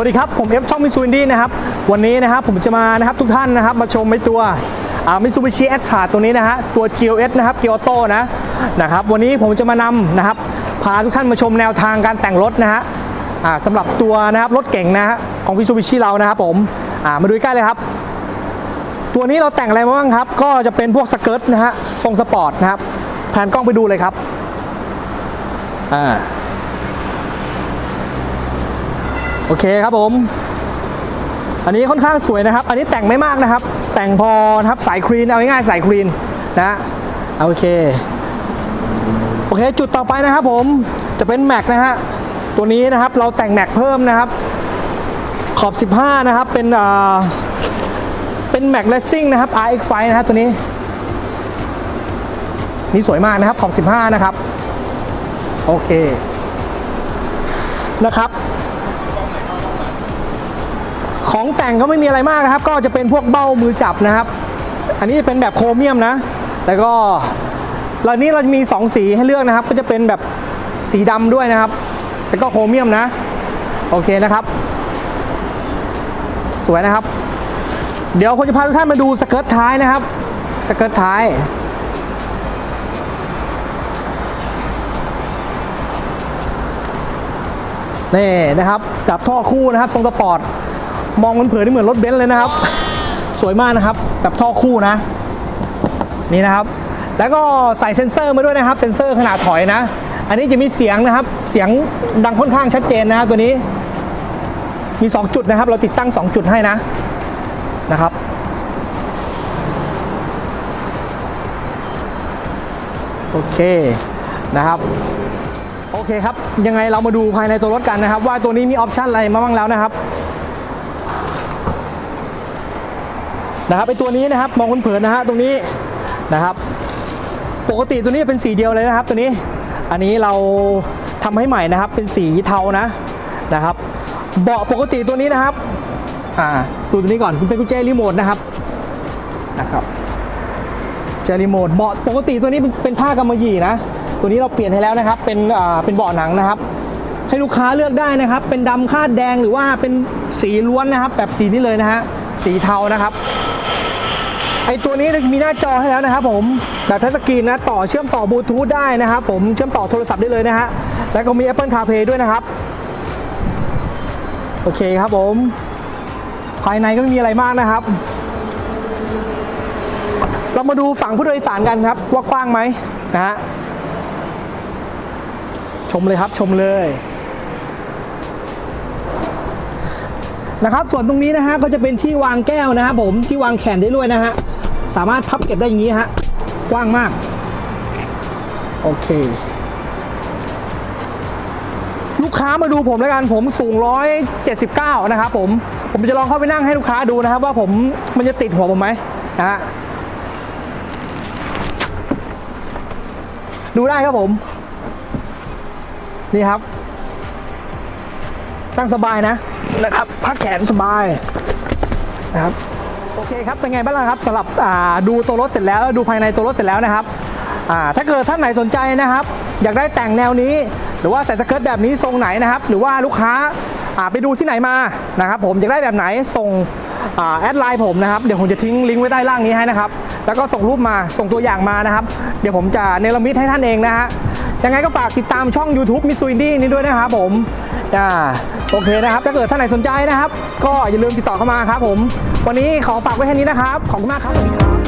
วัสดีครับ ผมเอฟช่องมิซูอินดี้นะครับวันนี้นะครับผมจะมานะครับทุกท่านนะครับมาชมในตัวมิซูบิชิแอตทราตัวนี้นะฮะตัว TLS นะครับเกียวโต้นะนะครับวันนี้ผมจะมานำนะครับพาทุกท่านมาชมแนวทางการแต่งรถนะฮะสำหรับตัวนะครับรถเก่งนะฮะของมิซูบิชิเรานะครับผมมาดูใกล้เลยครับ ตัวนี้เราแต่งอะไรมาบ้างครับ ก็จะเป็นพวกสเกิร์ตนะฮะทรงสปอร์ตนะครับแผนกล้องไปดูเลยครับอ่า โอเคครับผม อันนี้ค่อนข้างสวยนะครับ อันนี้แต่งไม่มากนะครับ แต่งพอครับสายคลีนเอาง่ายๆสายคลีนนะโอเคโอเคจุดต่อไปนะครับผมจะเป็นแม็กนะฮะตัวนี้นะครับเราแต่งแม็กเพิ่มนะครับ ขอบ 15 นะครับเป็นอ่าเป็นแม็กเลสซิ่งนะครับ RX5 นะครับตัวนี้ นี่สวยมากนะครับขอบ 15 นะครับ โอเคนะครับ ของแต่งก็ไม่มีอะไรมากนะครับ ก็จะเป็นพวกเบ้ามือจับนะครับ อันนี้จะเป็นแบบโครเมียมนะ แล้วก็เรานี้เราจะมี 2 สีให้เลือกนะครับ ก็จะเป็นแบบสีดำด้วยนะครับ แล้วก็โครเมียมนะ โอเคนะครับ สวยนะครับ เดี๋ยวผมจะพาทุกท่านมาดูสเกิร์ตท้ายนะครับ สเกิร์ตท้ายนี่นะครับกับท่อคู่นะครับทรงสปอร์ต มองมันเผินนี่เหมือนรถเบนซ์เลยนะครับ สวยมากนะครับ แบบท่อคู่นะ นี่นะครับ แล้วก็ใส่เซ็นเซอร์มาด้วยนะครับ เซ็นเซอร์ขนาดถอยนะ อันนี้จะมีเสียงนะครับ เสียงดังค่อนข้างชัดเจนนะตัวนี้ มี 2 จุดนะครับ เราติดตั้ง 2 จุดให้นะ นะครับโอเคนะครับโอเคครับ ยังไงเรามาดูภายในตัวรถกันนะครับ ว่าตัวนี้มีออปชันอะไรมาบ้างแล้วนะครับ นะครับไอตัวนี้นะครับมองเผินๆนะฮะตรงนี้นะครับ ปกติตัวนี้เป็นสีเดียวเลยนะครับ ตัวนี้อันนี้เราทำให้ใหม่นะครับ เป็นสีเทานะนะครับ เบาะปกติตัวนี้นะครับอ่าดูตัวนี้ก่อนเป็นกุญแจรีโมทนะครับนะครับกุญแจรีโมทเบาะปกติตัวนี้เป็นเป็นผ้ากำมะหยี่นะตัวนี้เราเปลี่ยนให้แล้วนะครับ เป็นอ่าเป็นเบาะหนังนะครับ ให้ลูกค้าเลือกได้นะครับ เป็นดำคาดแดงหรือว่าเป็นสีล้วนนะครับ แบบสีนี้เลยนะฮะสีเทานะครับ ไอตัวนี้มีหน้าจอให้แล้วนะครับผมแบบทัชสกรีนนะต่อเชื่อมต่อบลูทูธได้นะครับผมเชื่อมต่อโทรศัพท์ได้เลยนะฮะแล้วก็มี Apple CarPlay ด้วยนะครับ โอเคครับผม ภายในก็ไม่มีอะไรมากนะครับ เรามาดูฝั่งผู้โดยสารกันครับ ว่ากว้างไหมนะฮะชมเลยครับชมเลยนะครับส่วนตรงนี้นะฮะก็จะเป็นที่วางแก้วนะครับผมที่วางแขนได้ด้วยนะฮะ สามารถพับเก็บได้อย่างนี้ฮะกว้างมาก โอเค ลูกค้ามาดูผมแล้วกันผมสูง 179 นะครับผมผมจะลองเข้าไปนั่งให้ลูกค้าดูนะครับ ว่าผมมันจะติดหัวผมไหมนะฮะดูได้ครับผม นี่ครับ ตั้งสบายนะนะครับพักแขนสบายนะครับ โอเคครับ เป็นไงบ้างล่ะครับสำหรับดูตัวรถเสร็จแล้วดูภายในตัวรถเสร็จแล้วนะครับถ้าเกิดท่านไหนสนใจนะครับ อยากได้แต่งแนวนี้ หรือว่าใส่สเกิร์ตแบบนี้ทรงไหนนะครับ หรือว่าลูกค้าไปดูที่ไหนมานะครับ ผมอยากได้แบบไหนส่งอแอดไลน์ผมนะครับ เดี๋ยวผมจะทิ้งลิงก์ไว้ใต้ล่างนี้ให้นะครับ แล้วก็ส่งรูปมาส่งตัวอย่างมานะครับ เดี๋ยวผมจะเนรมิตให้ท่านเองนะฮะยังไงก็ฝากติดตามช่อง YouTube มิ t ซูอินดี้นี้ด้วยนะครับผมอ่า โอเคนะครับ ถ้าเกิดท่านไหนสนใจนะครับ ก็อย่าลืมติดต่อเข้ามาครับผม วันนี้ขอฝากไว้แค่นี้นะครับ ขอบคุณมากครับสวัสดีครับ